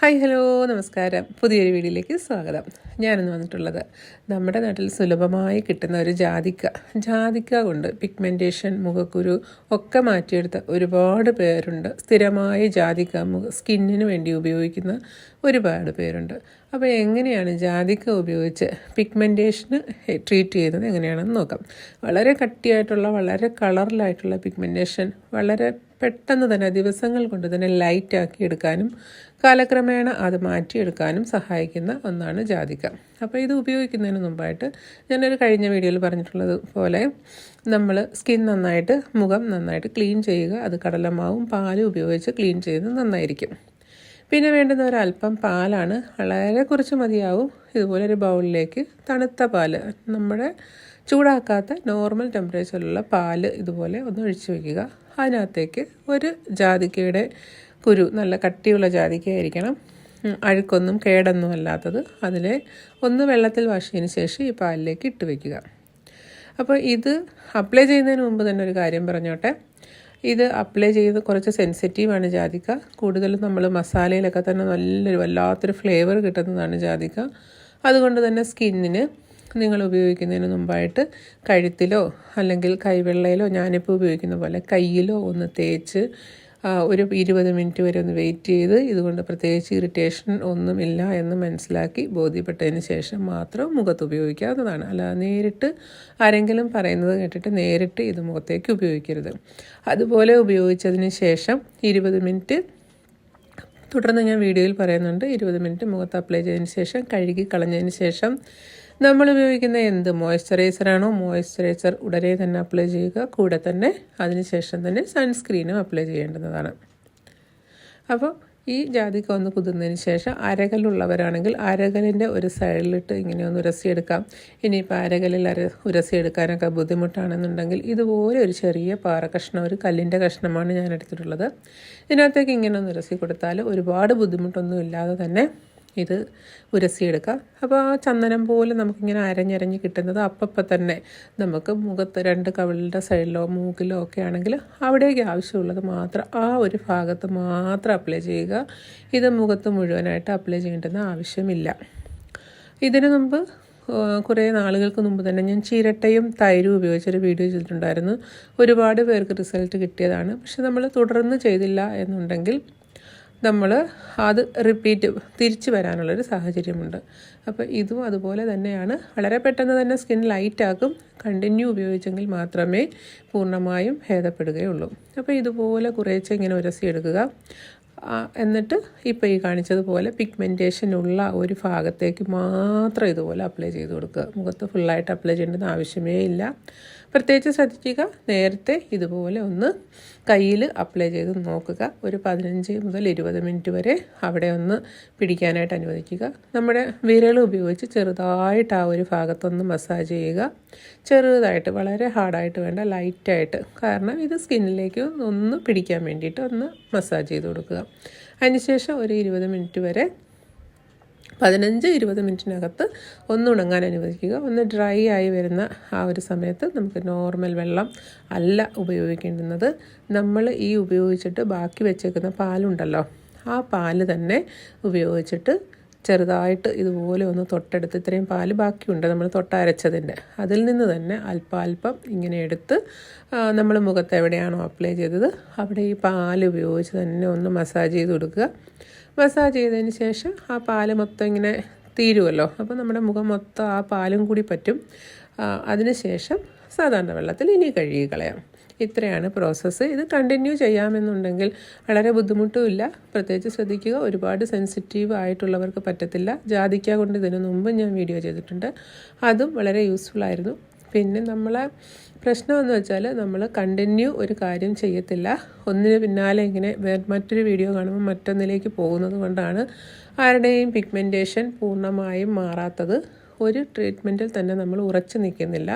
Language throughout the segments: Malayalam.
ഹായ് ഹലോ നമസ്കാരം. പുതിയൊരു വീഡിയോയിലേക്ക് സ്വാഗതം. ഞാനിന്ന് വന്നിട്ടുള്ളത് നമ്മുടെ നാട്ടിൽ സുലഭമായി കിട്ടുന്ന ഒരു ജാതിക്ക ജാതിക്ക കൊണ്ട് പിഗ്മെന്റേഷൻ മുഖക്കുരു ഒക്കെ മാറ്റിയെടുത്ത ഒരുപാട് പേരുണ്ട്. സ്ഥിരമായി ജാതിക്ക മുഖ സ്കിന്നിന് വേണ്ടി ഉപയോഗിക്കുന്ന ഒരുപാട് പേരുണ്ട്. അപ്പോൾ എങ്ങനെയാണ് ജാതിക്ക ഉപയോഗിച്ച് പിഗ്മെന്റേഷന് ട്രീറ്റ് ചെയ്യുന്നത് എങ്ങനെയാണെന്ന് നോക്കാം. വളരെ കട്ടിയായിട്ടുള്ള വളരെ കളറിലായിട്ടുള്ള പിഗ്മെന്റേഷൻ വളരെ പെട്ടെന്ന് തന്നെ ദിവസങ്ങൾ കൊണ്ട് തന്നെ ലൈറ്റാക്കി എടുക്കാനും കാലക്രമേണ അത് മാറ്റിയെടുക്കാനും സഹായിക്കുന്ന ഒന്നാണ് ജാതിക്ക. അപ്പോൾ ഇത് ഉപയോഗിക്കുന്നതിന് മുമ്പായിട്ട് ഞാനൊരു കഴിഞ്ഞ വീഡിയോയിൽ പറഞ്ഞിട്ടുള്ളത് പോലെ നമ്മൾ സ്കിൻ നന്നായിട്ട് മുഖം നന്നായിട്ട് ക്ലീൻ ചെയ്യുക. അത് കടലമാവും പാലും ഉപയോഗിച്ച് ക്ലീൻ ചെയ്യുന്നത് നന്നായിരിക്കും. പിന്നെ വേണ്ടുന്ന ഒരല്പം പാലാണ്. വളരെ കുറച്ച് മതിയാവും. ഇതുപോലെ ഒരു ബൗളിലേക്ക് തണുത്ത പാൽ. നമ്മുടെ ചൂടാക്കാത്ത നോർമൽ ടെമ്പറേച്ചറിലുള്ള പാൽ ഇതുപോലെ ഒന്ന് ഒഴിച്ചു വയ്ക്കുക അതിനകത്തേക്ക് ഒരു ജാതിക്കയുടെ കുരു നല്ല കട്ടിയുള്ള ജാതിക്കയായിരിക്കണം അഴുക്കൊന്നും കേടൊന്നും അല്ലാത്തത് അതിലെ ഒന്ന് വെള്ളത്തിൽ വാഷിയതിന് ശേഷം ഈ പാലിലേക്ക് ഇട്ട് വയ്ക്കുക അപ്പോൾ ഇത് അപ്ലൈ ചെയ്യുന്നതിന് മുമ്പ് തന്നെ ഒരു കാര്യം പറഞ്ഞോട്ടെ. ഇത് അപ്ലൈ ചെയ്ത് കുറച്ച് സെൻസിറ്റീവാണ് ജാതിക്ക. കൂടുതലും നമ്മൾ മസാലയിലൊക്കെ തന്നെ നല്ലൊരു വല്ലാത്തൊരു ഫ്ലേവർ കിട്ടുന്നതാണ് ജാതിക്ക. അതുകൊണ്ട് തന്നെ സ്കിന്നിന് നിങ്ങൾ ഉപയോഗിക്കുന്നതിന് മുമ്പായിട്ട് കഴുത്തിലോ അല്ലെങ്കിൽ കൈവെള്ളയിലോ ഞാനിപ്പോൾ ഉപയോഗിക്കുന്ന പോലെ കയ്യിലോ ഒന്ന് തേച്ച് ഒരു ഇരുപത് മിനിറ്റ് വരെ ഒന്ന് വെയിറ്റ് ചെയ്ത് ഇതുകൊണ്ട് പ്രത്യേകിച്ച് ഇറിറ്റേഷൻ ഒന്നുമില്ല എന്ന് മനസ്സിലാക്കി ബോധ്യപ്പെട്ടതിന് ശേഷം മാത്രം മുഖത്ത് ഉപയോഗിക്കാവുന്നതാണ്. അല്ലാതെ നേരിട്ട് ആരെങ്കിലും പറയുന്നത് കേട്ടിട്ട് നേരിട്ട് ഇത് മുഖത്തേക്ക് ഉപയോഗിക്കരുത്. അതുപോലെ ഉപയോഗിച്ചതിന് ശേഷം ഇരുപത് മിനിറ്റ് തുടർന്ന് ഞാൻ വീഡിയോയിൽ പറയുന്നുണ്ട് ഇരുപത് മിനിറ്റ് മുഖത്ത് അപ്ലൈ ചെയ്തതിന് ശേഷം കഴുകി കളഞ്ഞതിന് ശേഷം നമ്മൾ ഉപയോഗിക്കുന്ന എന്ത് മോയ്സ്ചറൈസറാണോ മോയ്സ്ചറൈസർ ഉടനെ തന്നെ അപ്ലൈ ചെയ്യുക. കൂടെ തന്നെ അതിനുശേഷം തന്നെ സൺസ്ക്രീനും അപ്ലൈ ചെയ്യേണ്ടുന്നതാണ് അപ്പോൾ ഈ ജാതിക്ക ഒന്ന് കുതിർന്നതിന് ശേഷം അരകലുള്ളവരാണെങ്കിൽ അരകലിന്റെ ഒരു സൈഡിലിട്ട് ഇങ്ങനെ ഒന്ന് ഉരസിയെടുക്കാം. ഇനിയിപ്പോൾ അരകലിൽ അര ഉരസിയെടുക്കാനൊക്കെ ബുദ്ധിമുട്ടാണെന്നുണ്ടെങ്കിൽ ഇതുപോലെ ഒരു ചെറിയ പാറ കഷ്ണം ഒരു കല്ലിന്റെ കഷ്ണമാണ് ഞാൻ എടുത്തിട്ടുള്ളത്. ഇതിനകത്തേക്ക് ഇങ്ങനെ ഒന്ന് ഉരസി കൊടുത്താൽ ഒരുപാട് ബുദ്ധിമുട്ടൊന്നും ഇല്ലാതെ തന്നെ ഇത് ഉരസിയെടുക്കാം. അപ്പോൾ ആ ചന്ദനം പോലെ നമുക്കിങ്ങനെ അരഞ്ഞരഞ്ഞ് കിട്ടുന്നത് അപ്പം തന്നെ നമുക്ക് മുഖത്ത് രണ്ട് കവിളിന്റെ സൈഡിലോ മൂക്കിലോ ഒക്കെ ആണെങ്കിൽ അവിടേക്ക് ആവശ്യമുള്ളത് മാത്രം ആ ഒരു ഭാഗത്ത് മാത്രം അപ്ലൈ ചെയ്യുക. ഇത് മുഖത്ത് മുഴുവനായിട്ട് അപ്ലൈ ചെയ്യേണ്ടുന്ന ആവശ്യമില്ല. ഇതിനു മുമ്പ് കുറേ നാളുകൾക്ക് മുമ്പ് തന്നെ ഞാൻ ചിരട്ടയും തൈരും ഉപയോഗിച്ചൊരു വീഡിയോ ചെയ്തിട്ടുണ്ടായിരുന്നു. ഒരുപാട് പേർക്ക് റിസൾട്ട് കിട്ടിയതാണ്. പക്ഷെ നമ്മൾ തുടർന്ന് ചെയ്തില്ല എന്നുണ്ടെങ്കിൽ നമ്മൾ അത് റിപ്പീറ്റ് തിരിച്ചു വരാനുള്ളൊരു സാഹചര്യമുണ്ട്. അപ്പോൾ ഇതും അതുപോലെ തന്നെയാണ്. വളരെ പെട്ടെന്ന് തന്നെ സ്കിൻ ലൈറ്റാക്കും കണ്ടിന്യൂ ഉപയോഗിച്ചെങ്കിൽ മാത്രമേ പൂർണമായും ഭേദപ്പെടുകയുള്ളൂ. അപ്പോൾ ഇതുപോലെ കുറേശ്ശെ ഇങ്ങനെ ഉരസി എടുക്കുക. എന്നിട്ട് ഇപ്പോൾ ഈ കാണിച്ചതുപോലെ പിഗ്മെന്റേഷൻ ഉള്ള ഒരു ഭാഗത്തേക്ക് മാത്രം ഇതുപോലെ അപ്ലൈ ചെയ്ത് കൊടുക്കുക. മുഖത്ത് ഫുള്ളായിട്ട് അപ്ലൈ ചെയ്യേണ്ടുന്ന ആവശ്യമേ ഇല്ല. പ്രത്യേകിച്ച് ശ്രദ്ധിക്കുക. നേരത്തെ ഇതുപോലെ ഒന്ന് കയ്യിൽ അപ്ലൈ ചെയ്ത് നോക്കുക. ഒരു പതിനഞ്ച് മുതൽ ഇരുപത് മിനിറ്റ് വരെ അവിടെ ഒന്ന് പിടിക്കാനായിട്ട് അനുവദിക്കുക. നമ്മുടെ വിരൽ ഉപയോഗിച്ച് ചെറുതായിട്ട് ആ ഒരു ഭാഗത്തൊന്ന് മസാജ് ചെയ്യുക. ചെറുതായിട്ട് വളരെ ഹാർഡായിട്ട് വേണ്ട ലൈറ്റായിട്ട് കാരണം ഇത് സ്കിന്നിലേക്ക് ഒന്ന് പിടിക്കാൻ വേണ്ടിയിട്ട് ഒന്ന് മസാജ് ചെയ്ത് കൊടുക്കുക. അതിനുശേഷം ഒരു ഇരുപത് മിനിറ്റ് വരെ പതിനഞ്ച് ഇരുപത് മിനിറ്റിനകത്ത് ഒന്ന് ഉണങ്ങാൻ അനുവദിക്കുക. ഒന്ന് ഡ്രൈ ആയി വരുന്ന ആ ഒരു സമയത്ത് നമുക്ക് നോർമൽ വെള്ളം അല്ല ഉപയോഗിക്കേണ്ടുന്നത്. നമ്മൾ ഈ ഉപയോഗിച്ചിട്ട് ബാക്കി വെച്ചേക്കുന്ന പാലുണ്ടല്ലോ ആ പാൽ തന്നെ ഉപയോഗിച്ചിട്ട് ചെറുതായിട്ട് ഇതുപോലെ ഒന്ന് തൊട്ടെടുത്ത് ഇത്രയും പാൽ ബാക്കിയുണ്ട് നമ്മൾ തൊട്ടരച്ചതിന്റെ. അതിൽ നിന്ന് തന്നെ അല്പാൽപ്പം ഇങ്ങനെ എടുത്ത് നമ്മൾ മുഖത്ത് എവിടെയാണോ അപ്ലൈ ചെയ്തത് അവിടെ ഈ പാൽ ഉപയോഗിച്ച് തന്നെ ഒന്ന് മസാജ് ചെയ്ത് കൊടുക്കുക. മസാജ് ചെയ്തതിന് ശേഷം ആ പാൽ മൊത്തം ഇങ്ങനെ തീരുമല്ലോ അപ്പോൾ നമ്മുടെ മുഖം മൊത്തം ആ പാലും കൂടി പറ്റും. അതിനുശേഷം സാധാരണ വെള്ളത്തിൽ ഇനി കഴുകി കളയാം. ഇത്രയാണ് പ്രോസസ്സ്. ഇത് കണ്ടിന്യൂ ചെയ്യാമെന്നുണ്ടെങ്കിൽ വളരെ ബുദ്ധിമുട്ടുമില്ല പ്രത്യേകിച്ച് ശ്രദ്ധിക്കുക. ഒരുപാട് സെൻസിറ്റീവ് ആയിട്ടുള്ളവർക്ക് പറ്റത്തില്ല. ജാതിക്ക കൊണ്ട് ഇതിനു മുമ്പ് ഞാൻ വീഡിയോ ചെയ്തിട്ടുണ്ട്. അതും വളരെ യൂസ്ഫുൾ ആയിരുന്നു. പിന്നെ നമ്മളെ പ്രശ്നമെന്ന് വെച്ചാൽ നമ്മൾ കണ്ടിന്യൂ ഒരു കാര്യം ചെയ്യത്തില്ല. ഒന്നിന് പിന്നാലെ ഇങ്ങനെ മറ്റൊരു വീഡിയോ കാണുമ്പോൾ മറ്റൊന്നിലേക്ക് പോകുന്നത് കൊണ്ടാണ് ആരുടെയും പിഗ്മെന്റേഷൻ പൂർണമായും മാറാത്തത്. ഒരു ട്രീറ്റ്മെന്റിൽ തന്നെ നമ്മൾ ഉറച്ചു നിൽക്കുന്നില്ല.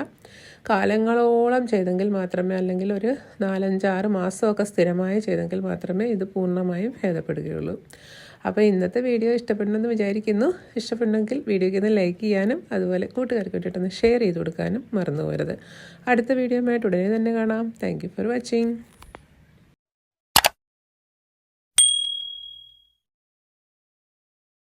കാലങ്ങളോളം ചെയ്തെങ്കിൽ മാത്രമേ അല്ലെങ്കിൽ ഒരു നാലഞ്ചാറ് മാസമൊക്കെ സ്ഥിരമായി ചെയ്തെങ്കിൽ മാത്രമേ ഇത് പൂർണമായും ഭേദപ്പെടുകയുള്ളൂ. അപ്പോൾ ഇന്നത്തെ വീഡിയോ ഇഷ്ടപ്പെടണമെന്ന് വിചാരിക്കുന്നു. ഇഷ്ടപ്പെടണമെങ്കിൽ വീഡിയോയ്ക്ക് ഒന്ന് ലൈക്ക് ചെയ്യാനും അതുപോലെ കൂട്ടുകാർക്ക് വേണ്ടിയിട്ടൊന്ന് ഷെയർ ചെയ്ത് കൊടുക്കാനും മറന്നു പോരുത് അടുത്ത വീഡിയോ ആയിട്ട് ഉടനെ തന്നെ കാണാം. Thank for watching